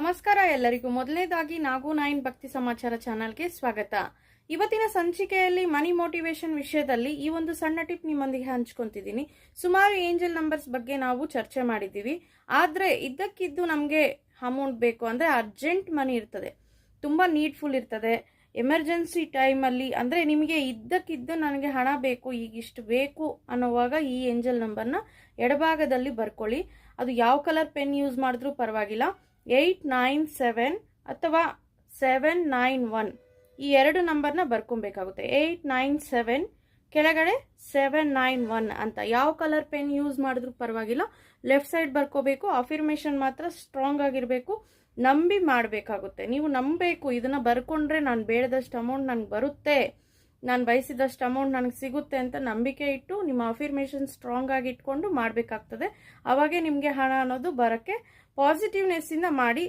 ನಮಸ್ಕಾರ ಎಲ್ಲರಿಗೂ. ಮೊದಲನೇದಾಗಿ ನಾಗು ನಾಯಿನ್ ಭಕ್ತಿ ಸಮಾಚಾರ ಚಾನಲ್ಗೆ ಸ್ವಾಗತ. ಇವತ್ತಿನ ಸಂಚಿಕೆಯಲ್ಲಿ ಮನಿ ಮೋಟಿವೇಶನ್ ವಿಷಯದಲ್ಲಿ ಈ ಒಂದು ಸಣ್ಣ ಟಿಪ್ ನಿಮ್ಮೊಂದಿಗೆ ಹಂಚ್ಕೊತಿದ್ದೀನಿ. ಸುಮಾರು ಏಂಜಲ್ ನಂಬರ್ಸ್ ಬಗ್ಗೆ ನಾವು ಚರ್ಚೆ ಮಾಡಿದ್ದೀವಿ. ಆದರೆ ಇದ್ದಕ್ಕಿದ್ದು ನಮಗೆ ಅಮೌಂಟ್ ಬೇಕು ಅಂದರೆ ಅರ್ಜೆಂಟ್ ಮನಿ ಇರ್ತದೆ. ತುಂಬ ನೀಡ್ಫುಲ್ ಇರ್ತದೆ. ಎಮರ್ಜೆನ್ಸಿ ಟೈಮಲ್ಲಿ ಅಂದರೆ ನಿಮಗೆ ಇದ್ದಕ್ಕಿದ್ದು ನನಗೆ ಹಣ ಬೇಕು, ಈಗಿಷ್ಟು ಬೇಕು ಅನ್ನೋವಾಗ ಈ ಏಂಜಲ್ ನಂಬರ್ನ ಎಡಭಾಗದಲ್ಲಿ ಬರ್ಕೊಳ್ಳಿ. ಅದು ಯಾವ ಕಲರ್ ಪೆನ್ ಯೂಸ್ ಮಾಡಿದ್ರೂ ಪರವಾಗಿಲ್ಲ. ಏಯ್ಟ್ ನೈನ್ ಸೆವೆನ್ ಅಥವಾ ಸೆವೆನ್ ನೈನ್ ಒನ್. ಈ ಎರಡು ನಂಬರ್ನ ಬರ್ಕೊಬೇಕಾಗುತ್ತೆ. ಏಯ್ಟ್ ನೈನ್ ಸೆವೆನ್, ಕೆಳಗಡೆ ಸೆವೆನ್ ನೈನ್ ಒನ್ ಅಂತ. ಯಾವ ಕಲರ್ ಪೆನ್ ಯೂಸ್ ಮಾಡಿದ್ರೂ ಪರವಾಗಿಲ್ಲ. ಲೆಫ್ಟ್ ಸೈಡ್ ಬರ್ಕೋಬೇಕು, ಅಫಿರ್ಮೇಷನ್ ಮಾತ್ರ ಸ್ಟ್ರಾಂಗ್ ಆಗಿರಬೇಕು. ನಂಬಿ ಮಾಡಬೇಕಾಗುತ್ತೆ. ನೀವು ನಂಬಬೇಕು. ಇದನ್ನ ಬರ್ಕೊಂಡ್ರೆ ನಾನು ಬೇಡದಷ್ಟು ಅಮೌಂಟ್ ನನಗೆ ಬರುತ್ತೆ. ನಾನು ಬಯಸಿದಷ್ಟು ಅಮೌಂಟ್ ನನಗೆ ಸಿಗುತ್ತೆ ಅಂತ ನಂಬಿಕೆ ಇಟ್ಟು ನಿಮ್ಮ ಅಫಿರ್ಮೇಷನ್ ಸ್ಟ್ರಾಂಗ್ ಆಗಿ ಇಟ್ಕೊಂಡು ಮಾಡಬೇಕಾಗ್ತದೆ. ಅವಾಗೆ ನಿಮಗೆ ಹಣ ಅನ್ನೋದು ಬರೋಕ್ಕೆ ಪಾಸಿಟಿವ್ನೆಸ್ಸಿಂದ ಮಾಡಿ